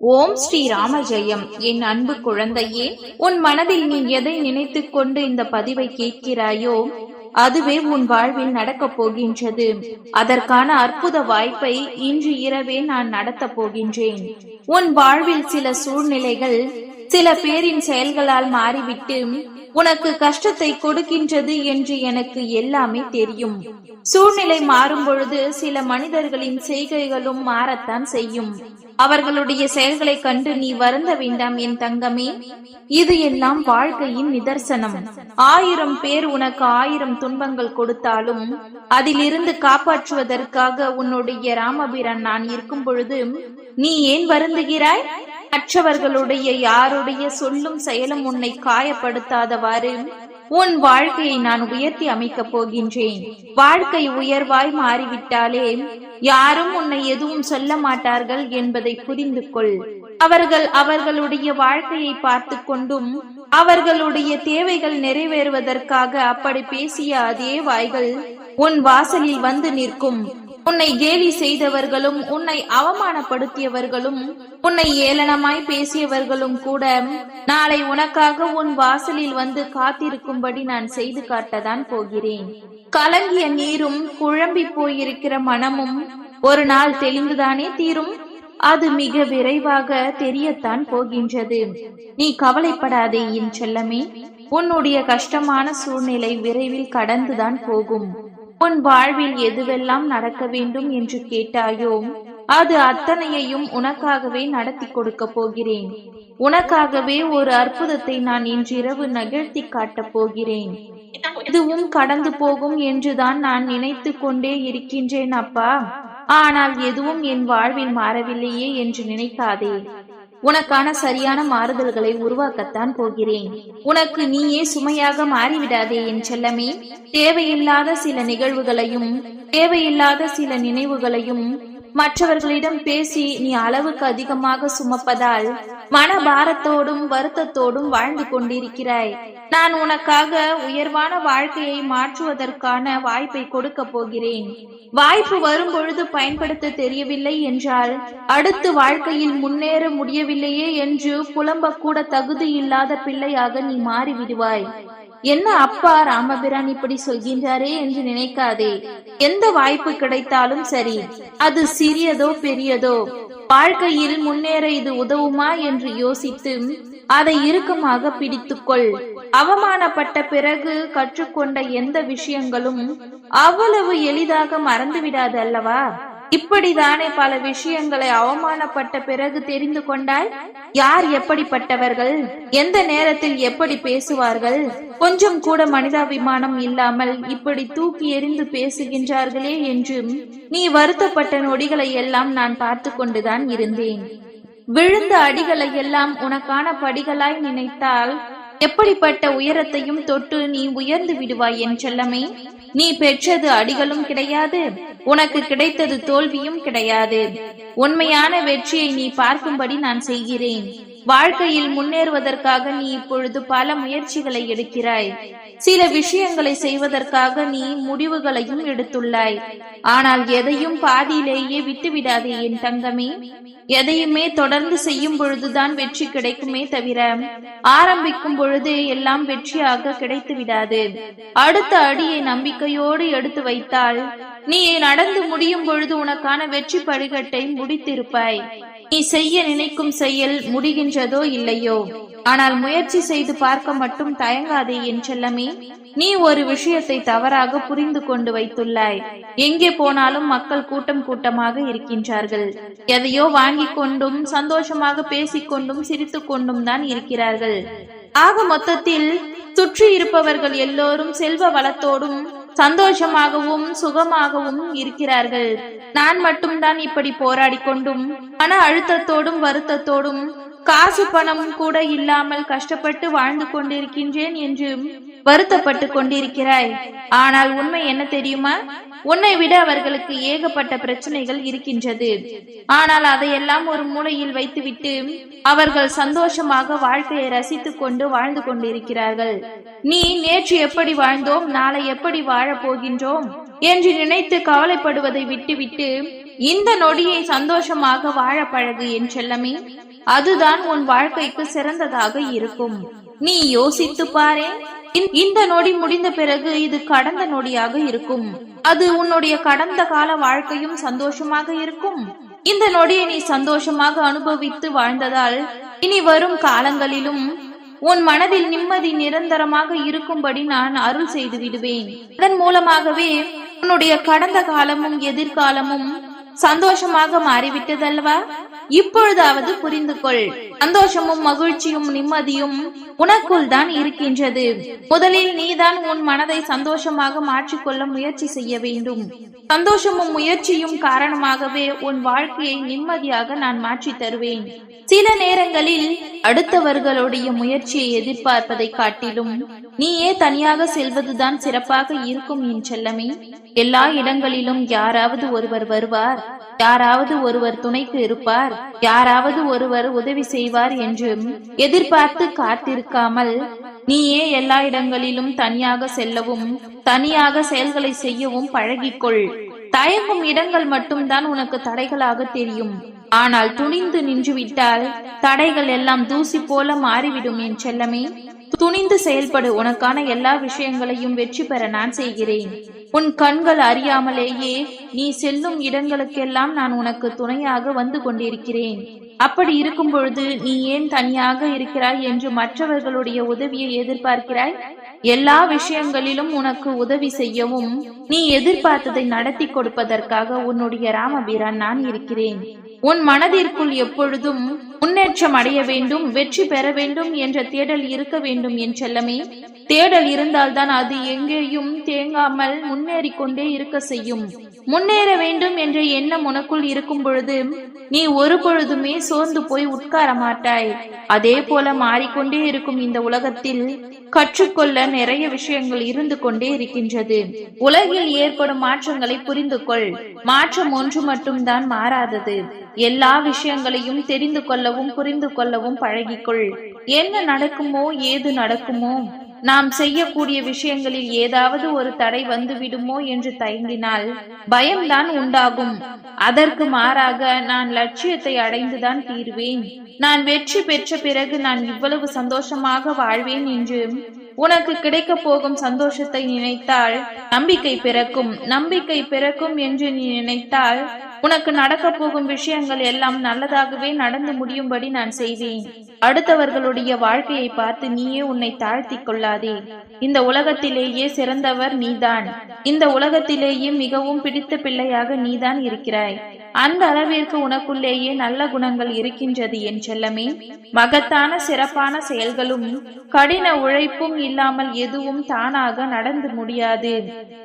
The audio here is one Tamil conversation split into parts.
ஓம் ஸ்ரீ ராம ஜெயம் என் அன்பு குழந்தையே உன் மனதில் நீ எதை நினைத்துக் கொண்டு இந்த பதிவை கேட்கிறாயோ அதுவே உன் வாழ்வில் நடக்கப் போகின்றது. அதற்கான அற்புத வாய்ப்பை இன்று இரவே நான் நடத்தப் போகின்றேன். உன் வாழ்வில் சில சூழ்நிலைகள் சில பேரின் செயல்களால் மாறிவிட்டு உனக்கு கஷ்டத்தை கொடுக்கின்றது என்று எனக்கு எல்லாமே தெரியும். சூழ்நிலை மாறும் பொழுது சில மனிதர்களின் செய்கைகளும் மாறத்தான் செய்யும். அவர்களுடைய செயல்களை கண்டு நீ வருந்த வேண்டாம் என் தங்கமே. இது எல்லாம் வாழ்க்கையின் நிதர்சனம். ஆயிரம் பேர் உனக்கு ஆயிரம் துன்பங்கள் கொடுத்தாலும் அதிலிருந்து காப்பாற்றுவதற்காக உன்னுடைய ராமபிரான் நான் இருக்கும் பொழுது நீ ஏன் வருந்துகிறாய்? மற்றவர்களுடைய யாருடைய சொல்லும் செயலும் உன்னை காயப்படுத்தாதவாறு உன் வாழ்க்கையை நான் உயர்த்தி அமைக்கப் போகின்றேன். வாழ்க்கை உயர்வாய் மாறிவிட்டாலே யாரும் உன்னை எதுவும் சொல்ல மாட்டார்கள் என்பதை புரிந்து கொள் அவர்கள் அவர்களுடைய வாழ்க்கையை பார்த்து கொண்டும் அவர்களுடைய தேவைகள் நிறைவேறுவதற்காக அப்படி பேசிய அதே வாய்கள் உன் வாசலில் வந்து நிற்கும். உன்னை கேலி செய்தவர்களும் உன்னை அவமானப்படுத்தியவர்களும் உன்னை ஏளனமாய் பேசியவர்களும் கூட நாளை உனக்காக உன் வாசலில் வந்து காத்திருக்கும்படி நான் செய்து காட்டதான் போகிறேன். கலங்கிய நீரும் குழம்பி போயிருக்கிற மனமும் ஒரு நாள் தெளிந்துதானே தீரும்? அது மிக விரைவாக தெரியத்தான் போகின்றது. நீ கவலைப்படாதே என் செல்லமே. உன்னுடைய கஷ்டமான சூழ்நிலை விரைவில் கடந்துதான் போகும். உன் வாழ்வில் எதுவெல்லாம் நடக்க வேண்டும் என்று கேட்டாயோ அது அத்தனையையும் உனக்காகவே நடத்தி கொடுக்க போகிறேன். உனக்காகவே ஒரு அற்புதத்தை நான் இன்றிரவு நகழ்த்தி காட்டப் போகிறேன். இதுவும் கடந்து போகும் என்றுதான் நான் நினைத்து கொண்டே இருக்கின்றேன் அப்பா. ஆனால் எதுவும் என் வாழ்வில் மாறவில்லையே என்று நினைக்காதே. உனக்கான சரியான மாறுதல்களை உருவாக்கத்தான் போகிறேன். உனக்கு நீயே சுமையாக மாறிவிடாதே என் செல்லமே. தேவையில்லாத சில நிகழ்வுகளையும் தேவையில்லாத சில நினைவுகளையும் மற்றவர்களிடம் பேசி நீ அளவுக்கு அதிகமாக சுமப்பதால் மனபாரத்தோடும் வருத்தத்தோடும் வாழ்ந்து கொண்டிருக்கிறாய். நான் உனக்காக உயர்வான வாழ்க்கையை மாற்றுவதற்கான வாய்ப்பை கொடுக்க போகிறேன். வாய்ப்பு வரும் பொழுது பயன்படுத்த தெரியவில்லை என்றால் அடுத்து வாழ்க்கையில் முன்னேற முடியவில்லையே என்று புலம்ப கூட தகுதி இல்லாத பிள்ளையாக நீ மாறிவிடுவாய். என்ன அப்பா ராமபிரான் இப்படி சொல்கின்றாரே என்று நினைக்காதே. எந்த வாய்ப்பு கிடைத்தாலும் சரி அது சிறியதோ பெரியதோ. வாழ்க்கையில் முன்னேற இது உதவுமா என்று யோசித்து அதை இறுக்கமாக பிடித்துக்கொள். அவமானப்பட்ட பிறகு கற்றுக்கொண்ட எந்த விஷயங்களும் அவ்வளவு எளிதாக மறந்துவிடாது அல்லவா? இப்படிதானே பல விஷயங்களை அவமானப்பட்ட பிறகு தெரிந்து கொண்டாய்? யார் எப்படிப்பட்டவர்கள்? எந்த நேரத்தில் எப்படி பேசுவார்கள்? கொஞ்சம் கூட மனிதாபிமானம் இல்லாமல் இப்படி தூக்கி எறிந்து பேசுகின்றார்களே என்றும் நீ வருத்தப்பட்ட நொடிகளை எல்லாம் நான் பார்த்து கொண்டுதான் இருந்தேன். விழுந்த அடிகளை எல்லாம் உனக்கான படிகளாய் நினைத்தால் எப்படிப்பட்ட உயரத்தையும் தொட்டு நீ உயர்ந்து விடுவாய் என் செல்லமே? நீ பெற்றது அடிகளும் கிடையாது உனக்கு கிடைத்தது தோல்வியும் கிடையாது. உண்மையான வெற்றியை நீ பார்க்கும்படி நான் செய்கிறேன். வாழ்க்கையில் முன்னேறுவதற்காக நீ இப்பொழுது பல முயற்சிகளை எடுக்கிறாய். சில விஷயங்களை செய்வதற்காக நீ முடிவுகளையும் எடுத்துள்ளாய். ஆனால் எதையும் பாதியிலேயே விட்டுவிடாதே என் தங்கமே. எதையுமே தொடர்ந்து செய்யும் பொழுதுதான் வெற்றி கிடைக்குமே தவிர ஆரம்பிக்கும் பொழுது எல்லாம் வெற்றியாக கிடைத்து விடாது அடுத்த அடியை நம்பிக்கையோடு எடுத்து வைத்தால் நீ நடந்து முடியும் பொழுது உனக்கான வெற்றி படிகட்டை முடித்திருப்பாய். நீ செய்ய நினைக்கும் செயல் முடிகின்றதோ இல்லையோ? ஆனால் முயற்சி செய்து பார்க்க மட்டும் தயங்காதே என் செல்லமே. நீ ஒரு விஷயத்தை தவறாக புரிந்து கொண்டு வைத்துள்ளாய். எங்கே போனாலும் மக்கள் கூட்டம் கூட்டமாக இருக்கின்றார்கள். எதையோ வாங்கிக் கொண்டும் சந்தோஷமாக பேசிக்கொண்டும் சிரித்துக் கொண்டும் தான் இருக்கிறார்கள். ஆக மொத்தத்தில் சுற்றி இருப்பவர்கள் எல்லோரும் செல்வ வளத்தோடும் சந்தோஷமாகவும் சுகமாகவும் இருக்கிறார்கள். நான் மட்டும்தான் இப்படி போராடி கொண்டும் மன அழுத்தத்தோடும் வருத்தத்தோடும் காசு பணம் கூட இல்லாமல் கஷ்டப்பட்டு வாழ்ந்து கொண்டிருக்கின்றேன் என்று வருத்தப்பட்டு கொண்டிருக்கிறாய். ஆனால் உண்மை என்ன தெரியுமா? உன்னை விட அவர்களுக்கு ஏகப்பட்ட பிரச்சனைகள் இருக்கின்றது. ஆனால் அதையெல்லாம் ஒரு மூலையில் வைத்துவிட்டு அவர்கள் சந்தோஷமாக வாழ்க்கையை ரசித்துக் கொண்டு வாழ்ந்து கொண்டிருக்கிறார்கள். நீ நேற்று எப்படி வாழ்ந்தோம் நாளை எப்படி வாழப் போகின்றோம் என்று நினைத்து கவலைப்படுவதை விட்டுவிட்டு இந்த நொடியை சந்தோஷமாக வாழ பழகு என் செல்லமே. அதுதான் உன் வாழ்க்கைக்கு சிறந்ததாக இருக்கும். நீ யோசித்து பாரேன் இந்த- நொடி முடிந்த பிறகு இது கடந்த நொடியாக இருக்கும். அது உன்னுடைய கடந்த கால வாழ்க்கையும் சந்தோஷமாக இருக்கும். இந்த நொடியை நீ சந்தோஷமாக அனுபவித்து வாழ்ந்ததால் இனி வரும் காலங்களிலும் உன் மனதில் நிம்மதி நிரந்தரமாக இருக்கும்படி நான் அருள் செய்து விடுவேன். அதன் மூலமாகவே உன்னுடைய கடந்த காலமும் எதிர்காலமும் சந்தோஷமாக மாறிவிட்டதல்லவா? இப்பொழுதாவது புரிந்து கொள் சந்தோஷமும் மகிழ்ச்சியும் நிம்மதியும் உனக்குள் தான் இருக்கின்றது. முதலில் நீதான் உன் மனதை சந்தோஷமாக மாற்றிக்கொள்ள முயற்சி செய்ய வேண்டும். சந்தோஷமும் முயற்சியும் காரணமாகவே உன் வாழ்க்கையை நிம்மதியாக நான் மாற்றி தருவேன். சில நேரங்களில் அடுத்தவர்களுடைய முயற்சியை எதிர்பார்ப்பதை காட்டிலும் நீயே தனியாக செல்வதுதான் சிறப்பாக இருக்கும் என் செல்லமே. எல்லா இடங்களிலும் யாராவது ஒருவர் வருவார். யாராவது ஒருவர் துணைக்கு இருப்பார். யாராவது ஒருவர் உதவி செய்வார் என்றும் எதிர்பார்த்து காத்திருக்காமல் நீயே எல்லா இடங்களிலும் தனியாக செல்லவும் தனியாக செயல்களை செய்யவும் பழகிக்கொள். தயங்கும் இடங்கள் மட்டும்தான் உனக்கு தடைகளாக தெரியும். ஆனால் துணிந்து நின்றுவிட்டால் தடைகள் எல்லாம் தூசி போல மாறிவிடும் என் செல்லமே. துணிந்து செயல்படு. உனக்கான எல்லா விஷயங்களையும் வெற்றி பெற நான் செய்கிறேன். உன் கண்கள் அறியாமலேயே நீ செல்லும் இடங்களுக்கெல்லாம் நான் உனக்கு துணையாக வந்து கொண்டிருக்கிறேன். அப்படி இருக்கும் பொழுது நீ ஏன் தனியாக இருக்கிறாய் என்று மற்றவர்களுடைய உதவியை எதிர்பார்க்கிறாய்? எல்லா விஷயங்களிலும் உனக்கு உதவி செய்யவும் நீ எதிர்பார்த்ததை நடத்தி கொடுப்பதற்காக உன்னுடைய ராமபீரான் நான் இருக்கிறேன். உன் மனதிற்குள் எப்பொழுதும் முன்னேற்றம் அடைய வேண்டும் வெற்றி பெற வேண்டும் என்ற தேடல் இருக்க வேண்டும் என் செல்லமே. தேடல் இருந்தால்தான் அது எங்கேயும் தேங்காமல் முன்னேறி கொண்டே இருக்க செய்யும். முன்னேற வேண்டும் என்ற எண்ணம் உனக்குள் இருக்கும் பொழுது நீ ஒரு பொழுதுமே சோர்ந்து போய் உட்கார மாட்டாய். அதே போல மாறிக்கொண்டே இருக்கும் இந்த உலகத்தில் கற்றுக்கொள்ள நிறைய விஷயங்கள் இருந்து கொண்டே இருக்கின்றது. உலகில் ஏற்படும் மாற்றங்களை புரிந்து கொள் மாற்றம் ஒன்று மட்டும்தான் மாறாதது. எல்லா விஷயங்களையும் தெரிந்து கொள்ளவும் புரிந்து கொள்ளவும் பழகிக்கொள். என்ன நடக்குமோ ஏது நடக்குமோ நாம் செய்யக்கூடிய விஷயங்களில் ஏதாவது ஒரு தடை வந்து விடுமோ என்று தயங்கினால் பயம்தான் உண்டாகும். அதற்கு மாறாக நான் லட்சியத்தை அடைந்துதான் தீர்வேன். நான் வெற்றி பெற்ற பிறகு நான் இவ்வளவு சந்தோஷமாக வாழ்வேன் என்று உனக்கு கிடைக்க போகும் சந்தோஷத்தை நினைத்தால் நம்பிக்கை பிறக்கும். நம்பிக்கை பிறக்கும் என்று நீ நினைத்தால் உனக்கு நடக்க போகும் விஷயங்கள் எல்லாம் நல்லதாகவே நடந்து முடியும்படி நான் செய்வேன். அடுத்தவர்களுடைய வாழ்க்கையை பார்த்து நீயே உன்னை தாழ்த்திக் கொள்ளாதே. இந்த உலகத்திலேயே சிறந்தவர் நீதான். இந்த உலகத்திலேயே மிகவும் பிடித்த பிள்ளையாக நீதான் இருக்கிறாய். அந்த அளவிற்கு உனக்குள்ளேயே நல்ல குணங்கள் இருக்கின்றது என் செல்லமே. மகத்தான சிறப்பான செயல்களும் கடின உழைப்பும் இல்லாமல் எதுவும் தானாக நடந்து முடியாது.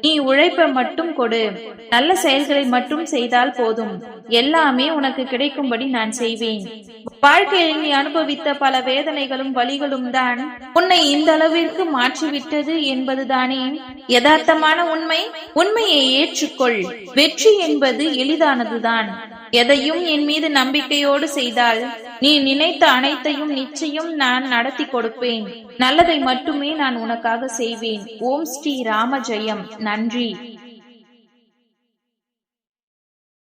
நீ உழைப்பை மட்டும் கொடு. நல்ல செயல்களை மட்டும் செய்தால் போதும். எல்லாமே உனக்கு கிடைக்கும்படி நான் செய்வேன். வாழ்க்கையில் நீ அனுபவித்த பல வேதனைகளும் வலிகளும் தான் உன்னை இந்த அளவிற்கு மாற்றிவிட்டது என்பதுதானே. யதார்த்தமான உண்மை உண்மையை ஏற்றுக்கொள். வெற்றி என்பது எளிதானதுதான். எதையும் என் மீது நம்பிக்கையோடு செய்தால் நீ நினைத்த அனைத்தையும் நிச்சயம் நான் நடத்தி கொடுப்பேன். நல்லதை மட்டுமே நான் உனக்காக செய்வேன். ஓம் ஸ்ரீ ராம ஜெயம். நன்றி.